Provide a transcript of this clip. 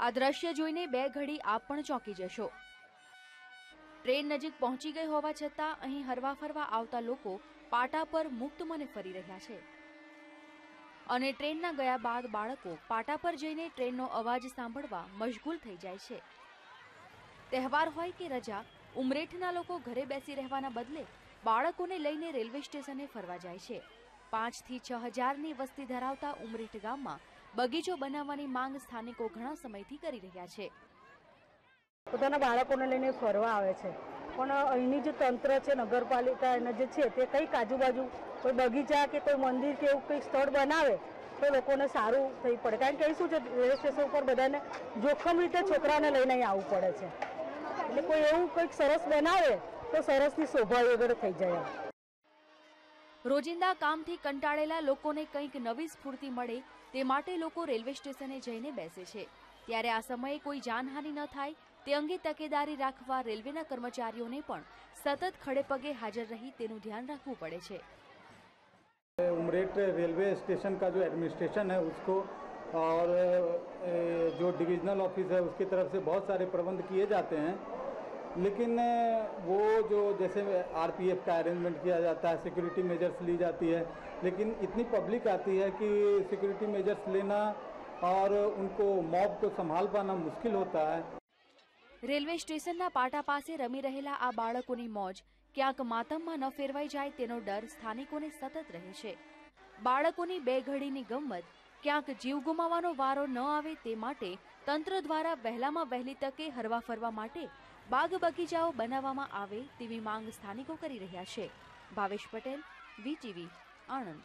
આ દ્રશ્ય જોઈને બે ઘડી આપ પણ ચોંકી જશો. ટ્રેન નજીક પહોંચી ગઈ હોવા છતાં અહીં હરવા ફરવા આવતા લોકો પાટા પર મુક્ત મને ફરી રહ્યા છે. અને ટ્રેનના ગયા બાદ બાળકો પાટા પર જઈને ટ્રેનનો અવાજ સાંભળવા મશગુલ થઈ જાય છે. તહેવાર હોય કે રજા, ઉમરેઠના લોકો ઘરે બેસી રહેવાના બદલે બાળકોને લઈને રેલવે સ્ટેશને ફરવા જાય છે. પાંચથી છ હજારની વસ્તી ધરાવતા ઉમરેઠ ગામમાં બગીચો બનાવવાની માંગ સ્થાનિકો ઘણા સમયથી કરી રહ્યા છે. પોતાના બાળકોને લઈને ફરવા આવે છે. પણ અહીંની જે તંત્ર છે, નગરપાલિકા એના જે છે, તે કંઈક આજુબાજુ કોઈ બગીચા કે કોઈ મંદિર કે એવું કંઈક સ્થળ બનાવે, તો લોકોને સારું થઈ પડે. કારણ કે અહીં શું છે, રેલવે સ્ટેશન ઉપર બધાને જોખમ રીતે છોકરાને લઈને અહીં આવવું પડે છે. એટલે કોઈ એવું કંઈક સરસ બનાવે, તો સરસની શોભા વગર થઈ જાય. રોજિંદા કામથી કંટાળેલા લોકોને કંઈક નવી સ્ફૂર્તિ મળે તે માટે લોકો રેલવે સ્ટેશને જઈને બેસે છે ત્યારે આ સમયે કોઈ જાનહાનિ ન થાય તે અંગે તકેદારી રાખવા રેલવેના કર્મચારીઓને પણ સતત ખડે પગે હાજર રહી તેનું ધ્યાન રાખવું પડે છે उमरेट रेलवे स्टेशन का जो एडमिनिस्ट्रेशन है उसको और ए, जो डिविजनल ऑफिस है उसकी तरफ से बहुत सारे प्रबंध किए जाते हैं लेकिन ए, वो जो जैसे आरपीएफ का अरेंजमेंट किया जाता है सिक्योरिटी मेजर्स ली जाती है लेकिन इतनी पब्लिक आती है कि सिक्योरिटी मेजर्स लेना और उनको मॉब को संभाल पाना मुश्किल होता है રેલવે સ્ટેશનના પાટા પાસે રમી રહેલા આ બાળકોની મોજ ક્યાંક માતમમાં ન ફેરવાઈ જાય તેનો ડર સ્થાનિકોને સતત રહે છે બાળકોની બે ઘડીની ગમત ક્યાંક જીવ ગુમાવવાનો વારો ન આવે તે માટે તંત્ર દ્વારા વહેલામાં વહેલી તકે હરવા ફરવા માટે બાગ બગીચાઓ બનાવવામાં આવે તેવી માંગ સ્થાનિકો કરી રહ્યા છે. ભાવેશ પટેલ વીટીવી આણંદ.